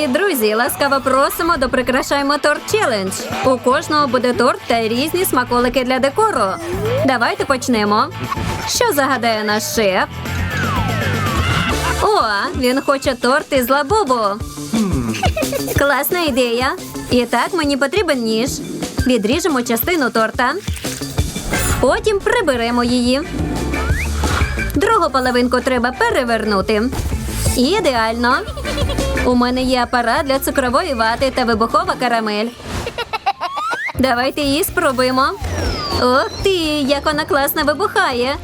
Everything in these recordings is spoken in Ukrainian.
Привіт, друзі! Ласкаво просимо до прикрашаємо торт челендж. У кожного буде торт та різні смаколики для декору. Давайте почнемо. Що загадає наш шеф? О, він хоче торт із лабубу. Класна ідея. І так мені потрібен ніж. Відріжемо частину торта. Потім приберемо її. Другу половинку треба перевернути. Ідеально. У мене є апарат для цукрової вати та вибухова карамель. Давайте її спробуємо. Ох ти, як вона класно вибухає.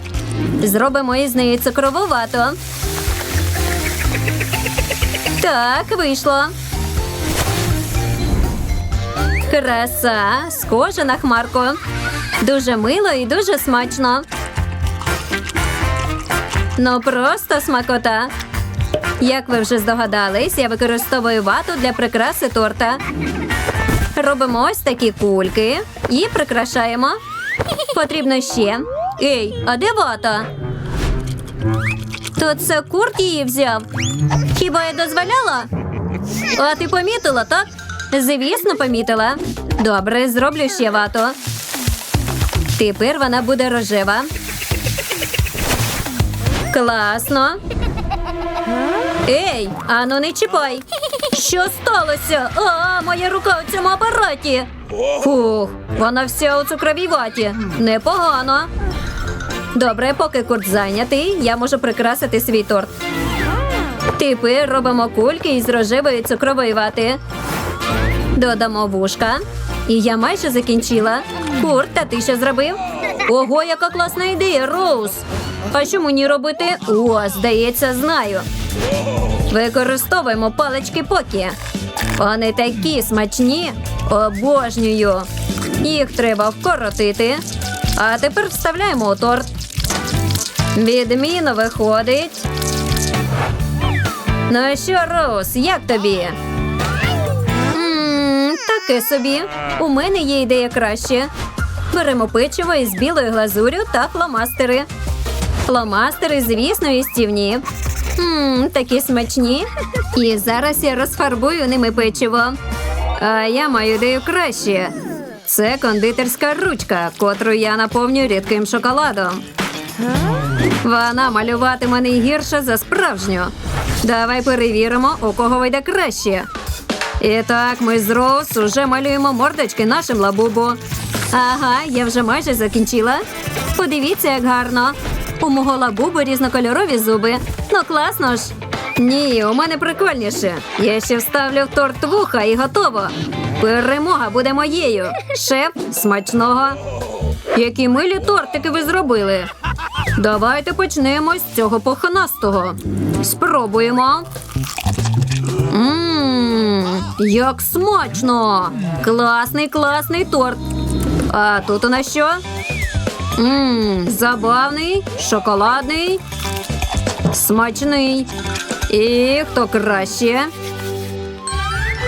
Зробимо із неї цукрову вату. Так, вийшло. Краса, схожа на хмарку. Дуже мило і дуже смачно. Ну просто смакота. Як ви вже здогадались, я використовую вату для прикраси торта. Робимо ось такі кульки і прикрашаємо. Потрібно ще. Ей, а де вата? То це курт її взяв. Хіба я дозволяла? А ти помітила, так? Звісно, помітила. Добре, зроблю ще вату. Тепер вона буде рожева. Класно. Ей, ану не чіпай. Що сталося? А, моя рука у цьому апараті. Фух, вона вся у цукровій ваті. Непогано. Добре, поки курт зайнятий, я можу прикрасити свій торт. Тепер робимо кульки із рожевої цукрової вати. Додамо вушка. І я майже закінчила. Курт, та ти що зробив? Ого, яка класна ідея, Роуз! А що мені робити? О, здається, знаю. Використовуємо палички покі. Вони такі смачні. Обожнюю. Їх треба вкоротити. А тепер вставляємо у торт. Відмінно виходить. Ну що, Роуз, як тобі? Ммм, таке собі. У мене є ідея краще. Беремо печиво із білою глазурю та фломастери. Фломастери, звісно, їстівні. Ммм, такі смачні. І зараз я розфарбую ними печиво. А я маю ідею краще. Це кондитерська ручка, котру я наповню рідким шоколадом. Вона малюватиме не гірше за справжню. Давай перевіримо, у кого вийде краще. І так, ми з Роуз уже малюємо мордочки нашим лабубу. Ага, я вже майже закінчила. Подивіться, як гарно. У мого лабубу різнокольорові зуби. Ну класно ж. Ні, у мене прикольніше. Я ще вставлю в торт вуха і готово. Перемога буде моєю. Шеф, смачного. Які милі тортики ви зробили. Давайте почнемо з цього поханастого. Спробуємо. Ммм, як смачно! Класний, класний торт. А тут у нас що? Ммм, забавний, шоколадний, смачний. І хто краще?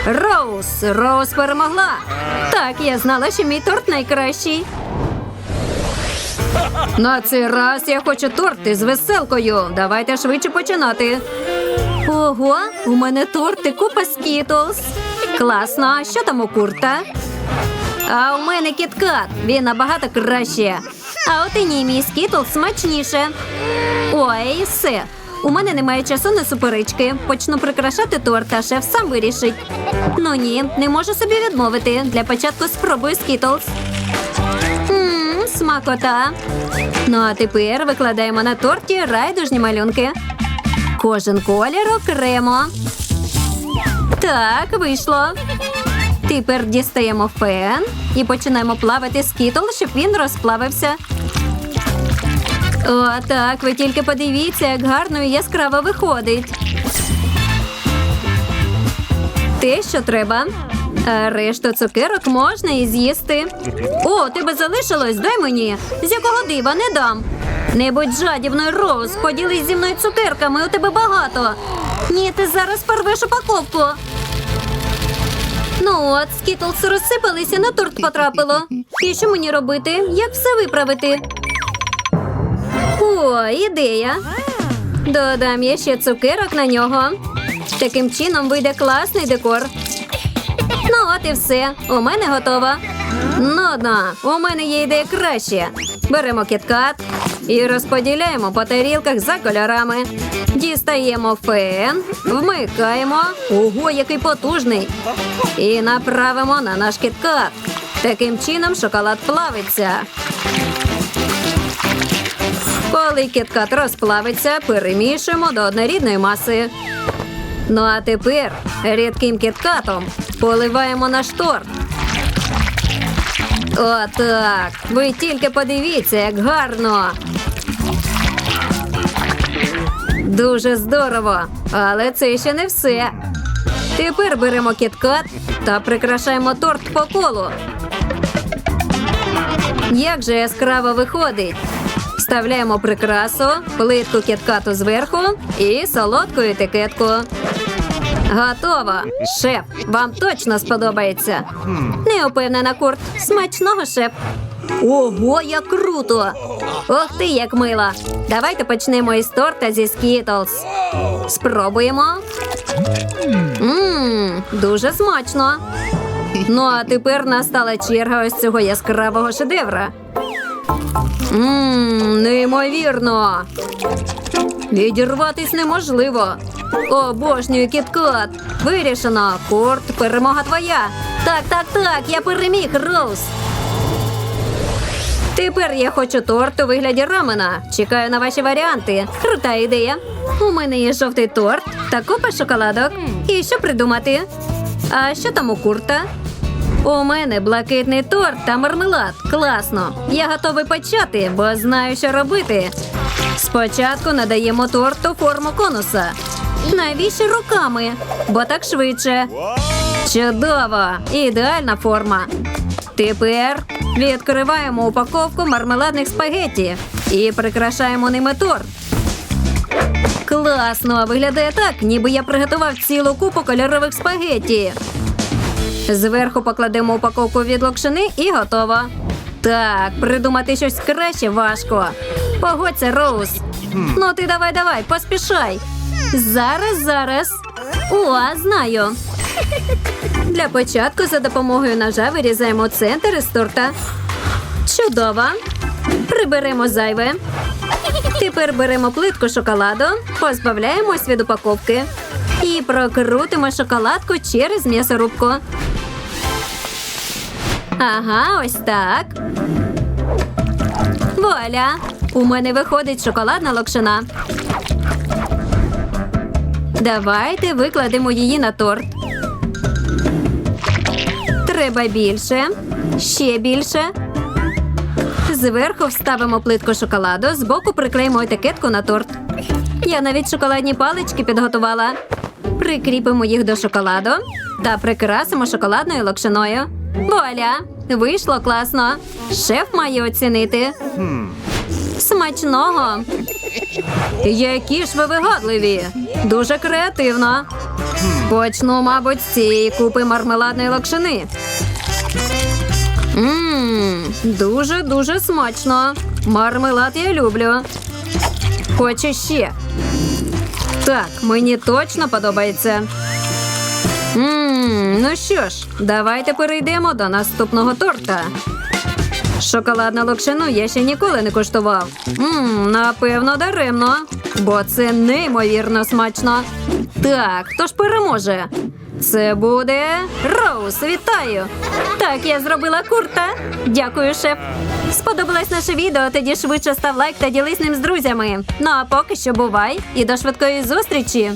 Роуз. Роуз перемогла. Так, я знала, що мій торт найкращий. На цей раз я хочу торт із веселкою. Давайте швидше починати. Ого, у мене торт і купа скітлз. Класно, що там у курта? А у мене кіткат. Він набагато краще. А от і ні, мій скітл смачніше. Ой, все. У мене немає часу на суперечки. Почну прикрашати торт, а шеф сам вирішить. Ну ні, не можу собі відмовити. Для початку спробую скітлз. Ммм, смакота. Ну а тепер викладаємо на торті райдужні малюнки. Кожен колір окремо. Так, вийшло. Тепер дістаємо фен і починаємо плавати скітл, щоб він розплавився. О, так, ви тільки подивіться, як гарно і яскраво виходить. Те, що треба. Решту цукерок можна і з'їсти. О, тебе залишилось? Дай мені. З якого дива не дам. Не будь жадібною, Роуз, поділись зі мною цукерками, у тебе багато. Ні, ти зараз порвеш упаковку. Ну от, скітлс розсипалися, на торт потрапило. І що мені робити? Як все виправити? О, ідея. Додам я ще цукерок на нього. Таким чином вийде класний декор. Ну, от і все. У мене готово. Ну, одна, у мене є ідея краще. Беремо кіткат і розподіляємо по тарілках за кольорами. Дістаємо фен, вмикаємо. Ого, який потужний! І направимо на наш кіткат. Таким чином шоколад плавиться. Коли кіткат розплавиться, перемішуємо до однорідної маси. Ну а тепер рідким кіткатом поливаємо наш торт. Отак. Ви тільки подивіться, як гарно. Дуже здорово. Але це ще не все. Тепер беремо кіткат та прикрашаємо торт по колу. Як же яскраво виходить? Вставляємо прикрасу, плитку кіткату зверху і солодку етикетку. Готово. Шеф, вам точно сподобається. Не упевнена, Курт. Смачного, шеф. Ого, як круто! Ох ти, як мило. Давайте почнемо із торта зі Skittles. Спробуємо. Ммм, дуже смачно. Ну, а тепер настала черга ось цього яскравого шедевра. Ммм, неймовірно. Відірватись неможливо. Обожнюю кіткат. Вирішено. Курт, перемога твоя. Так, так, так, я переміг, Роуз. Тепер я хочу торт у вигляді рамена. Чекаю на ваші варіанти. Крута ідея. У мене є жовтий торт та купа шоколадок. І що придумати? А що там у курта? У мене блакитний торт та мармелад. Класно. Я готовий почати, бо знаю, що робити. Спочатку надаємо торту форму конуса. Навіщо руками? Бо так швидше. Чудово! Ідеальна форма. Тепер відкриваємо упаковку мармеладних спагетті і прикрашаємо ними торт. Класно! Виглядає так, ніби я приготував цілу купу кольорових спагетті. Зверху покладемо упаковку від локшини і готово. Так, придумати щось краще важко. Погодься, Роуз. Ну ти давай, давай, поспішай. Зараз, зараз. О, знаю. Для початку за допомогою ножа вирізаємо центр із торта. Чудово. Приберемо зайве. Тепер беремо плитку шоколаду, позбавляємось від упаковки і прокрутимо шоколадку через м'ясорубку. Ага, ось так. Вуаля! У мене виходить шоколадна локшина. Давайте викладемо її на торт. Треба більше, ще більше. Зверху вставимо плитку шоколаду, збоку приклеїмо етикетку на торт. Я навіть шоколадні палички підготувала. Прикріпимо їх до шоколаду та прикрасимо шоколадною локшиною. Вуаля! Вийшло класно. Шеф має оцінити. Смачного. Які ж ви вигадливі. Дуже креативно. Почну, мабуть, з цієї купи мармеладної локшини. Дуже-дуже смачно. Мармелад я люблю. Хочу ще. Так, мені точно подобається. Ммм, ну що ж, давайте перейдемо до наступного торта. Шоколадну локшину я ще ніколи не куштував. Ммм, напевно, даремно, бо це неймовірно смачно. Так, хто ж переможе? Це буде Роуз. Вітаю! Так, я зробила курта. Дякую, шеф. Сподобалось наше відео. Тоді швидше став лайк та ділись ним з друзями. Ну а поки що бувай і до швидкої зустрічі.